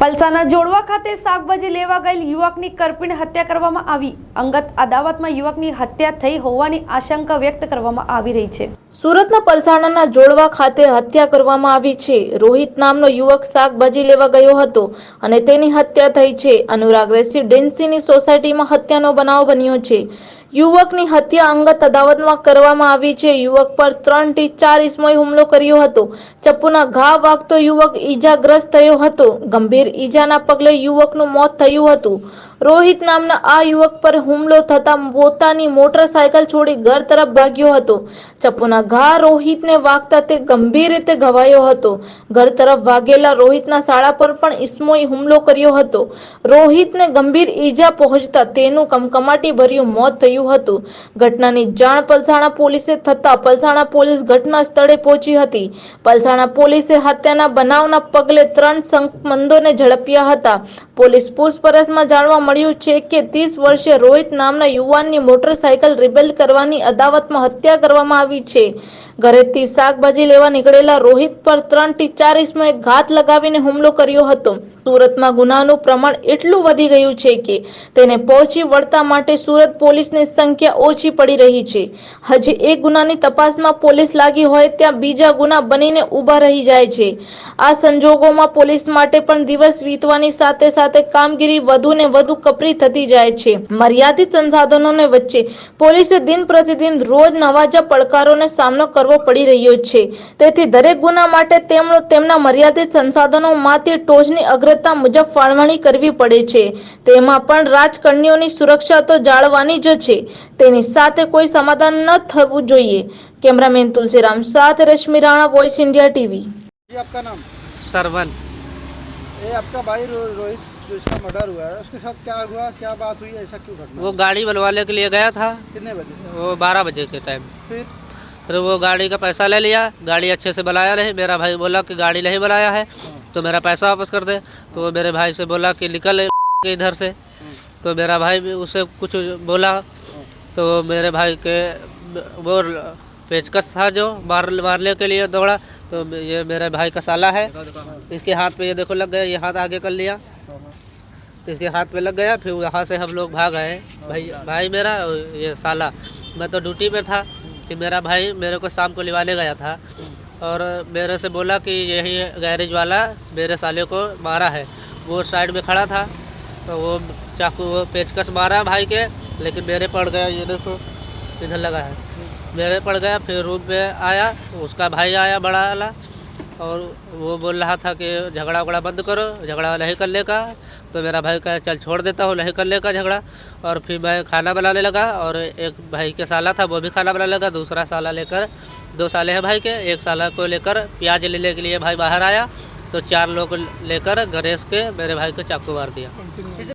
પલસાના જોડવા ખાતે શાકભાજી લેવા ગયેલ યુવકની કરપીણ હત્યા કરવામાં આવી. અંગત અદાવતમાં યુવકની હત્યા થઈ હોવાની આશંકા વ્યક્ત કરવામાં આવી રહી છે. સુરતના પલસાણાના જોડવા ખાતે હત્યા કરવામાં આવી છે. રોહિત નામનો યુવક શાકભાજી લેવા ગયો હતો અને તેની હત્યા થઈ છે. અનુરાગ રેસિડેન્સીની સોસાયટીમાં હત્યાનો બનાવ બન્યો છે. યુવકની હત્યા અંગત અદાવતમાં કરવામાં આવી છે. યુવક પર ત્રણથી ચાર ઇસમોએ હુમલો કર્યો હતો. ચપ્પુના ઘા વાગતો યુવક ઈજાગ્રસ્ત થયો હતો. ગંભીર ઈજાના પગલે યુવકનું મોત થયું હતું. રોહિત નામના આ યુવક પર હુમલો થતા પોતાની મોટરસાયકલ છોડી ઘર તરફ ભાગ્યો હતો. ચપ્પુના ઘા રોહિતને વાગતા તે ગંભીર રીતે ઘવાયો હતો. ઘર તરફ ભાગેલા રોહિતના શાળા પર પણ ઇસ્મોએ હુમલો કર્યો હતો. રોહિતને ગંભીર ઈજા પહોંચતા તેનું કમકમાટી ભર્યું મોત થયું હતું. ઘટનાની જાણ પલસાણા પોલીસે થતા પલસાણા પોલીસ ઘટના સ્થળે પહોંચી હતી. પલસાણા પોલીસે હત્યાના બનાવના પગલે ત્રણ સંકમંદોને ઝડપ્યા હતા. પોલીસ પૂછપરછમાં જાણવા મળ્યું છે કે ત્રીસ વર્ષીય રોહિત નામના યુવાનની મોટરસાયકલ રિબેલ કરવાની અદાવતમાં હત્યા કરવામાં આવી છે. ઘરેથી શાકભાજી લેવા નીકળેલા રોહિત પર ત્રણથી ચાર ઇસમોએ ઘાત લગાવીને હુમલો કર્યો હતો. સુરતમાં ગુનાનું પ્રમાણ એટલું વધી ગયું છે કે તેને પહોંચી વળતા માટે સુરત પોલીસની સંખ્યા ઓછી પડી રહી છે. હજી એક ગુનાની તપાસમાં પોલીસ લાગી હોય ત્યાં બીજા ગુના બનીને ઊભા રહી જાય છે. આ સંજોગોમાં પોલીસ માટે પણ દિવસ વીતવાની સાથે સાથે કામગીરી વધુ ને વધુ કપરી થતી જાય છે. મર્યાદિત સંસાધનોને વચ્ચે પોલીસે દિન પ્રતિદિન રોજ નવા જ પડકારોને સામનો કરવો પડી રહ્યો છે તેથી દરેક ગુના માટે તેમનો તેમના મર્યાદિત સંસાધનોમાંથી ટોચની અગ્રતા મુજબ ફાળવણી કરવી પડે છે તેમાં પણ રાજકન્યાઓની સુરક્ષા તો જાળવવાની જ છે તેની સાથે કોઈ સમાધાન ન થવું જોઈએ કેમેરામેન તુલસીરામ સાથે Rashmi Rana voice India TV जी आपका नाम सरवन ये आपका भाई रो, रोहित जिसका मर्डर हुआ है उसके साथ क्या हुआ क्या बात हुई ऐसा क्यों घटना? वो गाड़ी बनवाने के लिए गया था। कितने बजे? वो बारह बजे के टाइम फिर? फिर वो गाड़ी का पैसा ले लिया। गाड़ी अच्छे से बनाया नहीं। मेरा भाई बोला कि गाड़ी नहीं बनाया है तो मेरा पैसा वापस कर दे। तो वो मेरे भाई से बोला कि निकल के इधर से। तो मेरा भाई भी उसे कुछ बोला। तो मेरे भाई के वो पेचकस था जो मार मारने के लिए दौड़ा। तो ये मेरे भाई का साला है। इसके हाथ पे ये देखो लग गया ये हाथ आगे कर लिया। इसके हाथ पे लग गया, फिर यहाँ से हम लोग भाग आए। भाई भाई मेरा, ये साला, मैं तो ड्यूटी पे था कि मेरा भाई मेरे को शाम को लिवाने गया था और मेरे से बोला कि यही गैरेज वाला मेरे साले को मारा है। वो साइड में खड़ा था तो वो चाकू, वो पेचकस मारा भाई के, लेकिन मेरे पड़ गया, ये देखो, इधर लगा है। मेरे पड़ गया, फिर रूम पे आया, उसका भाई आया बड़ा वाला और वो बोल रहा था कि झगड़ा वगड़ा बंद करो, झगड़ा नहीं करने का तो मेरा भाई कहा, चल छोड़ देता हूँ, नहीं करने का झगड़ा। और फिर मैं खाना बनाने लगा और एक भाई के साला था, वो भी खाना बनाने लगा, दूसरा साला लेकर, दो साले हैं भाई के, एक साला को लेकर प्याज लेने के लिए भाई बाहर आया। तो चार लोग लेकर गणेश के, मेरे भाई को चाकू मार दिया।